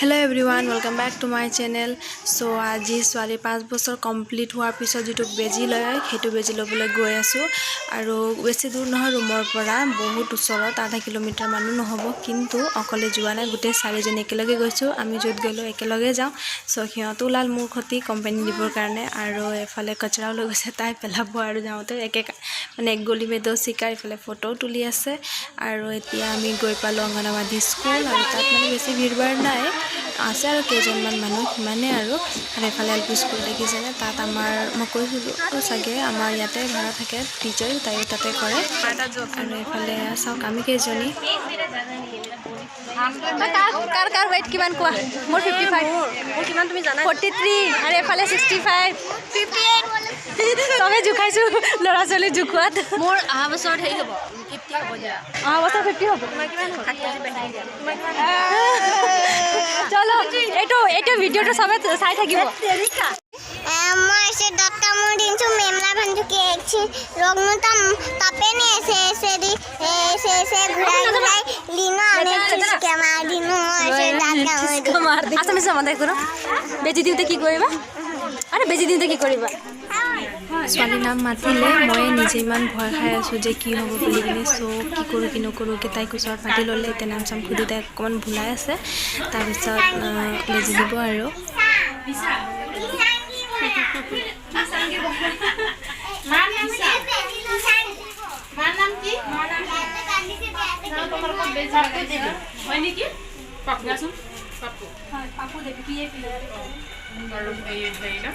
Hello' everyone welcome back to my channel so' আজি ছোৱালী পাঁচ বছৰ কমপ্লিট হোৱাৰ পিছত যিটো বেজী লয়, সেইটো বেজী ল'বলৈ গৈ আছোঁ। আৰু বেছি দূৰ নহয় ৰুমৰ পৰা, বহুত ওচৰত, আধা কিলোমিটাৰ মানো নহ'ব। কিন্তু অকলে যোৱা নাই, গোটেই চাৰিজনী একেলগে গৈছোঁ। আমি য'ত গ'লোঁ, একেলগে যাওঁ। চ' সিহঁতো ওলাল মোৰ সৈতে কোম্পানী দিবৰ কাৰণে। আৰু এফালে কচৰাও লৈ গৈছে, তাই পেলাব আৰু যাওঁতে। একে মানে এক গলি মেদ চিকাৰ ইফালে ফটোও তুলি আছে। আৰু এতিয়া আমি গৈ পালোঁ অংগনবাদী স্কুল। আৰু তাত মানে বেছি ভিৰ ভাৰ নাই। আছে আৰু কেইজনমান মানুহ সিমানেই আৰু। আৰু এফালে এল পি স্কুল দেখিছেনে তাত আমাৰ মই কৈছিলোঁ চাগে আমাৰ ইয়াতে ভাড়া থাকে টিচাৰ তাইও তাতে কৰে। আৰু এইফালে চাওক আমি কেইজনী। কাৰ কাৰ ৱেইট কিমান কোৱা? মোৰ ফিফটি ফাইভ মোৰ কিমান তুমি জানা ফৰ্টি থ্ৰী আৰু এফালে ছিক্সটি ফাইভ ফিফটি এইট চবে জোখাইছো ল'ৰা ছোৱালী জোখোৱাত। মোৰ অহা বছৰত হেৰি হ'ব ফিফটি হ'ব দিয়া। অহা বছৰ ফিফটি হ'ব। চলো এইটো এইটো ভিডিঅ'টো চবে চাই থাকিব। মই এসে মেমলা তাম নে দিনো আমাদের আচ্ছা, বেজি দিতে কি করবা আরে বেজি দিতে কি করবা ছোৱালীৰ নাম মাতিলে মই নিজে ইমান ভয় খাই আছোঁ যে কি হ'ব বুলি কিনে চ' কি কৰোঁ কি নকৰোঁ কি তাইক ওচৰত মাতি ল'লে এতিয়া নাম চাম সুধি তাইক অকণমান ভুলাই আছে তাৰপিছত বেজি দিব আৰু হয় নেকি পাপু হ্যাঁ পাপু দেবে কি এপি গরম এই দেই না?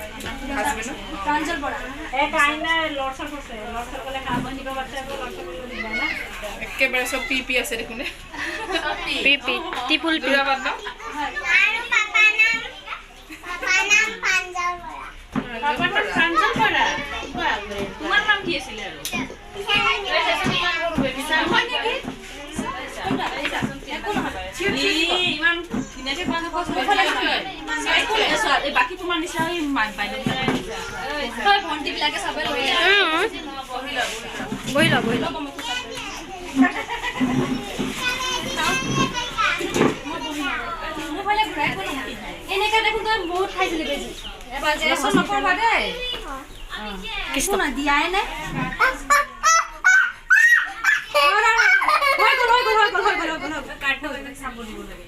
সব পিপি আছে দেখুন পিপি টিপুল ইমান এই মা- নিচিনা। ভণ্টিবিলাকে চবে বহি ল বহি ল মোৰফালে ঘূৰাই একো নহয় এনেকৈ দেখোন তই বহুত খাইছিলি বেজি। এবাৰ যে নকৰবা দেই একো দিয়াই নাই হৈ গ'ল হৈ গ'ল হৈ গ'ল হৈ গ'ল হৈ গ'ল। কাৰ্ড চাব দিব লাগে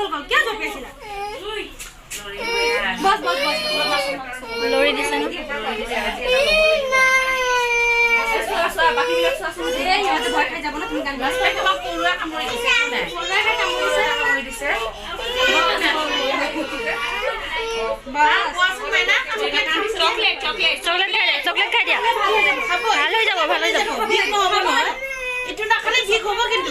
হৈ গ'ল হৈ গ'ল গ'ল কিয় জপিয়াইছিলা বছ বছ বছ দিছে ন ভয় খাই যাব ন তুমি গান গাছ এই তোমাক পৰুৱাই কামুৰি দিছে, একো নাই। কামুৰি দিছে। Chocolate, chocolate. চকলেট খাই দিয়া চকলেট খাই দিয়া ভালো হৈ যাব ভালো হৈ যাব নহয়। এইটো নাখালে ঠিক হ'ব কিন্তু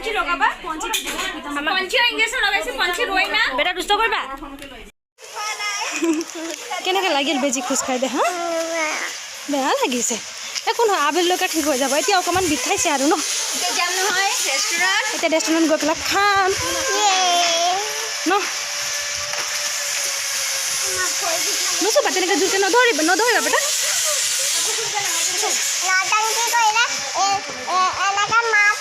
পঞ্চি লগাবা। পঞ্চি পঞ্চিও লগাইছে পঞ্চি ৰৈ না। বেটা দুষ্ট কৰিবা কেনেকৈ লাগিল বেজি খোজ খাই দে হা? বেয়া লাগিছে। একো নহয় আবেলিলৈকে ঠিক হৈ যাব। এতিয়া অকণমান বিষাইছে আৰু ন? जाम নহয় ৰেষ্টুৰেণ্ট এতিয়া ৰেষ্টুৰেণ্ট গৈ পেলাই খাম। ন? নুচুবা তেনেকৈ জোৰকৈ নধৰিবা নধৰিবা বেটা। নটাংকি কৰিলে। মাছ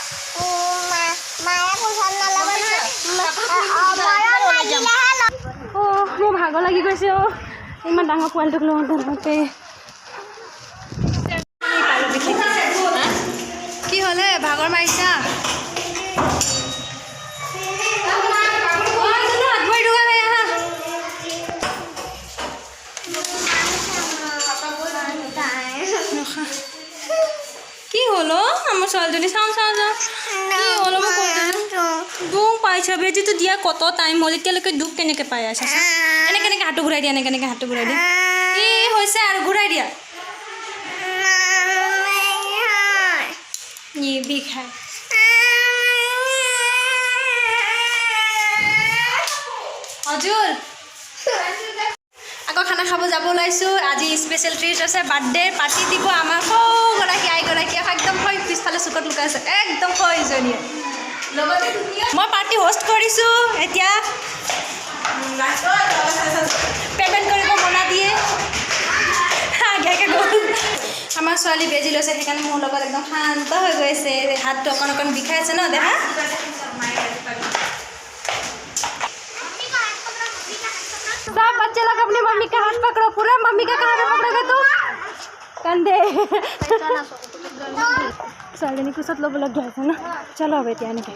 অ, মোৰ ভাগৰ লাগি গৈছে অঁ। ইমান ডাঙৰ পোৱালিটোক লওঁতে লওঁতে কি হ'লে ভাগৰ মাৰিছা? কি হ'ল অ' আমাৰ ছোৱালীজনী চাওঁ চাওঁ চাওঁ কি দুখ পাইছা বেজি তো দিয়া কত টাইম হ'ল, এতিয়ালৈকে দুখ কেনেকৈ পাই আছা এনেকৈ এনেকৈ হাতটো ঘূৰাই দিয়া, এনেকৈ এনেকৈ হাতটো ঘূৰাই দিয়া। এই হৈছে আৰু ঘূৰাই দিয়া। ই বিষায় हजुर আকৌ খানা খাব যাব ওলাইছোঁ। আজি স্পেচিয়েল ট্ৰিট আছে বাৰ্থডে পাৰ্টি দিব আমাৰ সৌগৰাকী আইগৰাকীয়ে একদম হৈ পিছফালে চুকত লুকাইছে একদম হৈ জনীয়ে। মই পাৰ্টি হোষ্ট কৰিছোঁ এতিয়া পে'মেণ্ট কৰিব মনা দিয়ে আগে গ'ল আমাৰ ছোৱালী বেজি লৈছে সেইকাৰণে মোৰ লগত একদম শান্ত হৈ গৈছে হাতটো অকণ অকণ বিষাই আছে ন দেহা सब बच्चे लोग अपनी मम्मी का हाथ पकड़ो पूरा मम्मी का कहाँ पे पकड़ोगे तू कंधे ছোৱালীজনী কোচত ল'বলগীয়া হৈছে ন চলো হ'ব এতিয়া এনেকৈ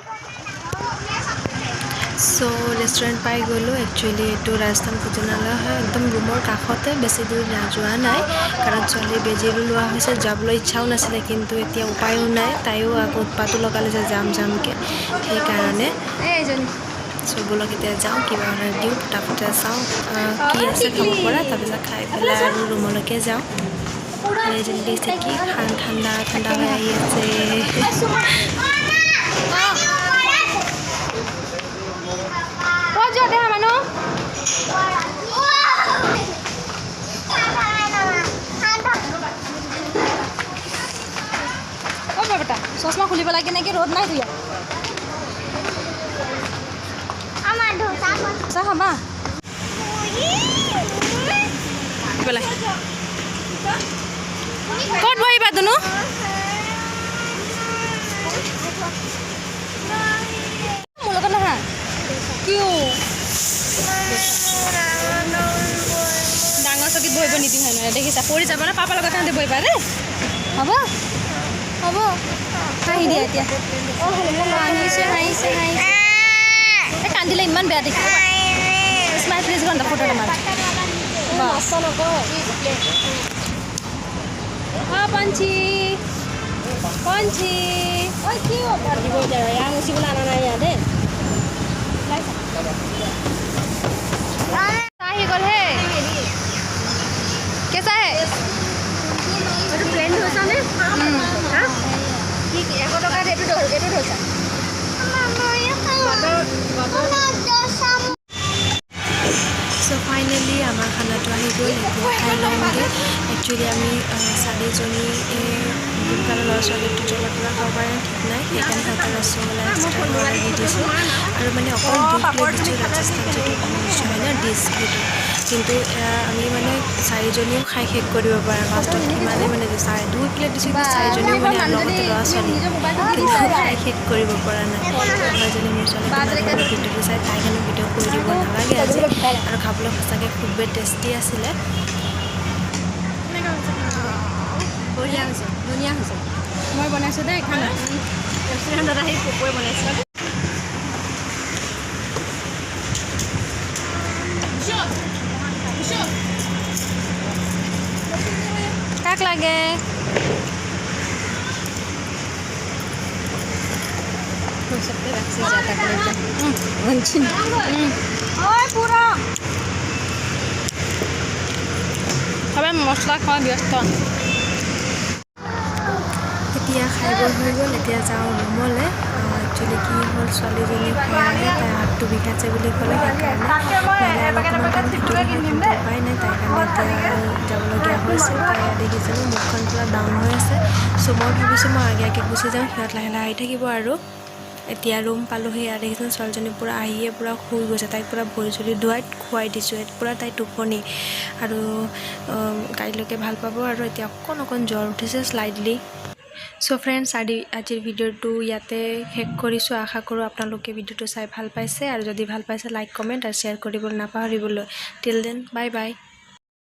চ' ৰেষ্টুৰেণ্ট পাই গ'লোঁ একচুৱেলি এইটো ৰাজস্থান ভোজনালয় হয় একদম ৰুমৰ কাষতে বেছি দূৰ যোৱা নাই কাৰণ ছোৱালী বেজীৰো লোৱা হৈছে যাবলৈ ইচ্ছাও নাছিলে কিন্তু এতিয়া উপায়ো নাই তাইও আকৌ উৎপাতো লগালে যে যাম যামকৈ সেইকাৰণে চ' ব'লক এতিয়া যাওঁ কিবা অৰ্ডাৰ দিওঁ ফটাফটে চাওঁ কি আছে খাব পৰা তাৰপিছত খাই পেলাই আৰু ৰুমলৈকে যাওঁ আৰু এইজনী দেখিছে কি ঠান ঠাণ্ডা ঠাণ্ডা হৈ আহি আছে ক'ত যোৱা দেহা মানুহ অ' বেটা চশমা খুলিব লাগে নেকি ৰ'দ নাই তো ইয়াত আমার ঢোসা চাহ খাবা পেলাই ক'ত বহিবা তুনো মোৰ লগত নাহা কিয় ডাঙৰ চকীত বহিব নিদিওঁ হয় নহয়, দেখিছা? পৰি যাব না, পাপাৰ লগত তাহাঁতে বহিবা দেই হ'ব? হ'ব। হাঁহি দিয়া এতিয়া। হাঁহিছে হাঁহিছে হাঁহিছে। এই কান্দিলে ইমান বেয়া দেখি। স্মাইল প্লিজ ঘণ্টা ফটো তোমাৰ অঁ পঞ্চি। পঞ্চি। ঐ কি দিব এতিয়া এয়া মুচিবলৈ অনা নাই ইয়াত। দেই আহি গ'ল হে। কেঁচা হে? প্লেন থৈছানে এশ টকাত এইটো ধৰ এইটো থৈছা চ' ফাইনেলি আমাৰ খানাটো আহি গ'ল এতিয়া একচুৱেলি আমি চাৰিজনী দুকালৰ ল'ৰা ছোৱালী দুজনৰ পৰা খাব পাৰে ঠিক নাই। সেইকাৰণে সিহঁতৰ ৰসগোল্লা এক্সট্ৰা দি দিছোঁ আৰু মানে অকল দুই প্লেট দিছোঁ যিটো হয় না ডিছ কিন্তু আমি মানে চাৰিজনীও খাই শেষ কৰিব পৰা লাষ্টত ইমানেই মানে চাৰি দুই প্লেট দিছোঁ চাৰিজনীও মানে লগতে ল'ৰা ছোৱালী। কিন্তু খাই শেষ কৰিব পৰা নাই। হয়জনী মোৰ ছোৱালী ভিডিঅ'টো চাই তাই কাৰণে ভিডিঅ' কৰি দিব নালাগে আজি। আৰু খাবলৈ সঁচাকৈ খুবেই টেষ্টি আছিলে। বঢ়িয়া হৈছে। ধুনীয়া হৈছে। মই বনাইছোঁ দেই খানা। ৰেষ্টুৰেণ্টত আহি পপুৱে বনাইছোঁ। কাক লাগে সবাই মছলা খোৱা ব্যস্ত এতিয়া খাই বৈ হৈ গ'ল এতিয়া যাওঁ ৰুমলৈ একচুৱেলি কি হ'ল ছোৱালীজনী খাই তাই হাতটো বিষাইছে বুলি কিন্তু উপায় নাই তাইৰ কাৰণে এতিয়া যাবলগীয়া হৈছে তাই দেখিছিলোঁ মুখখন পূৰা ডাউন হৈ আছে চ' মই ভাবিছোঁ মই আগে আগে গুচি যাওঁ সিহঁত লাহে লাহে আহি থাকিব আৰু। এতিয়া ৰুম পালোহি ইয়াত দেখিছোঁ ছোৱালীজনী পূৰা আহিয়ে পূৰা শুই গৈছে তাইক পূৰা ভৰি চৰি ধুৱাই খুৱাই দিছোঁ পূৰা তাই টোপনি। আৰু কাইলৈকে ভালো পাব আৰু এতিয়া অকণ অকণ জ্বৰ উঠিছে শ্লাইডলি চ' ফ্ৰেণ্ডছ আজি আজিৰ ভিডিঅ'টো ইয়াতে শেষ কৰিছোঁ। আশা কৰোঁ আপোনালোকে ভিডিঅ'টো চাই ভালো পাইছে। আৰু যদি ভালো পাইছে লাইক কমেণ্ট আৰু শ্বেয়াৰ কৰিবলৈ নাপাহৰিবলৈ। Till then bye bye